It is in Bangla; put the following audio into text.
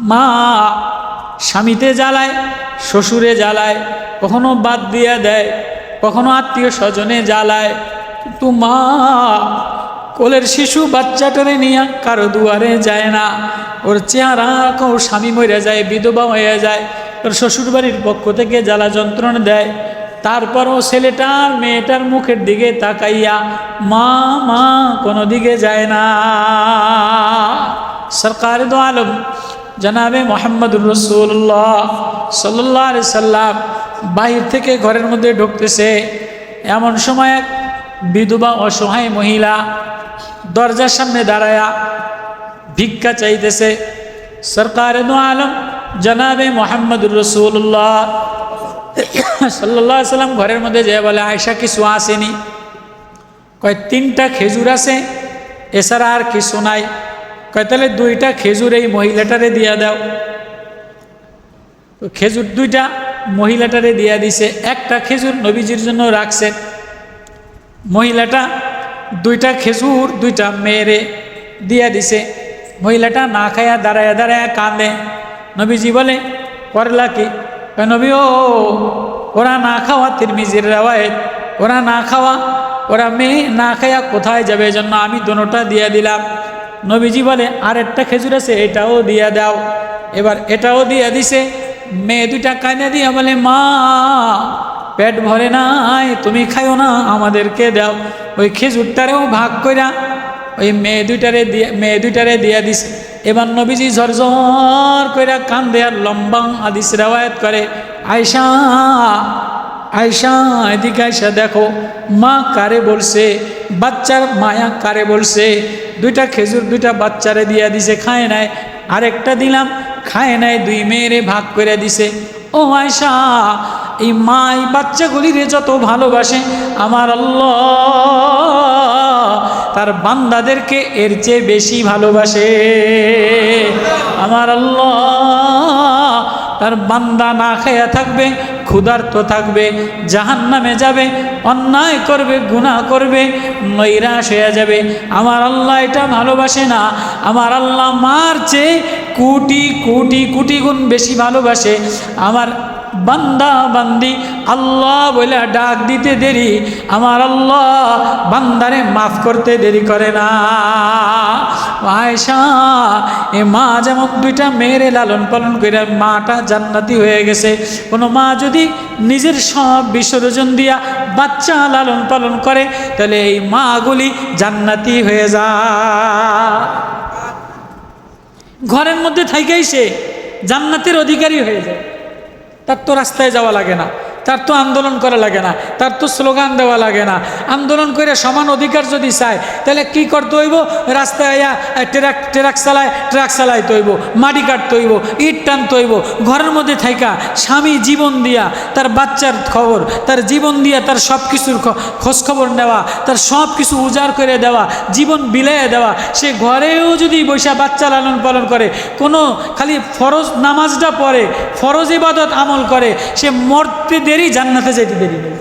মা স্বামীতে জ্বালায়, শ্বশুরে জ্বালায়, কখনো বাদ দিয়া দেয়, কখনো আত্মীয় স্বজনে জ্বালায়। কিন্তু মা কোলের শিশু বাচ্চা বাচ্চাটারে নিয়ে কারও দুয়ারে যায় না। ওর চেহারা কেউ স্বামী মরে যায়, বিধবা হয়ে যায়, ওর শ্বশুরবাড়ির পক্ষ থেকে জ্বালা যন্ত্রণা দেয়। তারপরও ছেলেটার, মেয়েটার মুখের দিকে তাকাইয়া, মা মা কোনো দিকে যায় না। সরকার দো আলম জনাবে মোহাম্মদুর রসুল্লাহ সাল্লাহ আলি সাল্লাম বাহির থেকে ঘরের মধ্যে ঢুকতেছে। এমন সময় এক বিধবা অসহায় মহিলা দরজার সামনে দাঁড়ায়া ভিক্ষা চাইতেছে। সরকার আলম জনাবে মোহাম্মদুর রসুল্লাহ সাল্লাহ সাল্লাম ঘরের মধ্যে যে বলে আয়সা কিছু আসেনি? কয়, তিনটা খেজুর আছে, এছাড়া আর কিছু নাই। কয়, তাহলে দুইটা খেজুর এই মহিলাটারে দিয়া দাও। খেজুর দুইটা মহিলাটারে দিয়া দিছে, একটা খেজুর নবীজির জন্য রাখছে। মহিলাটা দুইটা খেজুর, দুইটা মেয়েরে দিয়া দিছে। মহিলাটা না খায়া দাঁড়ায়া দাঁড়ায়া কাঁদে। নবীজি বলে, করলা কি? নবী, ও, ওরা না খাওয়া তিরমিজির রেওয়ায়ত, ওরা না খাওয়া, ওরা মেয়ে না খায়া কোথায় যাবে? জন্য আমি দোনোটা দিয়ে দিলাম। নবীজি বলে আর একটা খেজুর আছে, এটাও দিয়া দাও। এবার এটাও দিয়ে দিছে। মেয়ে দুইটা কানে দিয়া বলে, মা, পেট ভরে নাই, তুমি খাইও না, আমাদেরকে দাও। ওই খেজুরটারেও ভাগ কইরা ওই মেয়ে দুইটারে দিয়ে, মেয়ে দুইটারে দিয়া দিছে। এবার নবীজি ঝরঝর কইরা কান দেয়ার লম্বা আদিস রেওয়ায়ত করে আয়সা আয়সা এদিকে আয়সা দেখো, মা কারে বলছে? বাচ্চার মায়া কারে বলছে? দুইটা খেজুর দুইটা বাচ্চারে দিয়া দিছে, খায় নাই। আরেকটা দিলাম, খায় নাই, দুই মেয়েরে ভাগ করে দিছে। ও আয়সা এই মাই বাচ্চাগুলিরে যত ভালোবাসে, আমার আল্লাহ তার বান্দাদেরকে এর চেয়ে বেশি ভালোবাসে। আমার আল্লাহ তার বান্দা না খাইয়া থাকবে ক্ষুধার্ত থাকবে জাহান নামে যাবে, অন্যায় করবে গুণা করবে, নৈরাশ হয়ে যাবে। আমার আল্লাহ এটা ভালোবাসে না। আমার আল্লাহ মার চেয়ে কুটি কুটি, কোটি গুণ বেশি ভালোবাসে। আমার বান্দা, বান্দি, আল্লাহ বলে ডাক দিতে দেরি। আমার আল্লাহ বান্দারে মাফ করতে দেরি করে না। আয়সা এ মা যেমন দুইটা মেয়েরে লালন পালন করে মাটা জান্নাতি হয়ে গেছে, কোনো মা যদি নিজের সব বিসর্জন দিয়া বাচ্চা লালন পালন করে, তাহলে এই মাগুলি জান্নাতি হয়ে যা। ঘরের মধ্যে থাইকেই সে জান্নাতের অধিকারী হয়ে যায়। তার তো রাস্তায় যাওয়া লাগে না। তার তো আন্দোলন করা লাগে না, তার তো স্লোগান দেওয়া লাগে না। আন্দোলন করে সমান অধিকার যদি চায়, তাহলে কি করতে হইব? রাস্তায় আয়া ট্রাক ট্রাক চালায় ট্রাক চালায় তৈব মাটি কাটতে হইব, ইট টানতে হইব, ঘরের মধ্যে থাইকা স্বামী জীবন দিয়া তার বাচ্চার খবর, তার জীবন দিয়া তার সব কিছুর খোঁজখবর নেওয়া, তার সব কিছু উজাড় করে দেওয়া, জীবন বিলাইয়ে দেওয়া, সে ঘরেও যদি বৈশা বাচ্চা লালন পালন করে, কোনো খালি ফরজ নামাজটা পড়ে, ফরজ ইবাদত আমল করে, সে মরতে দেরি জান্নাতে যেতে দেরি। নেই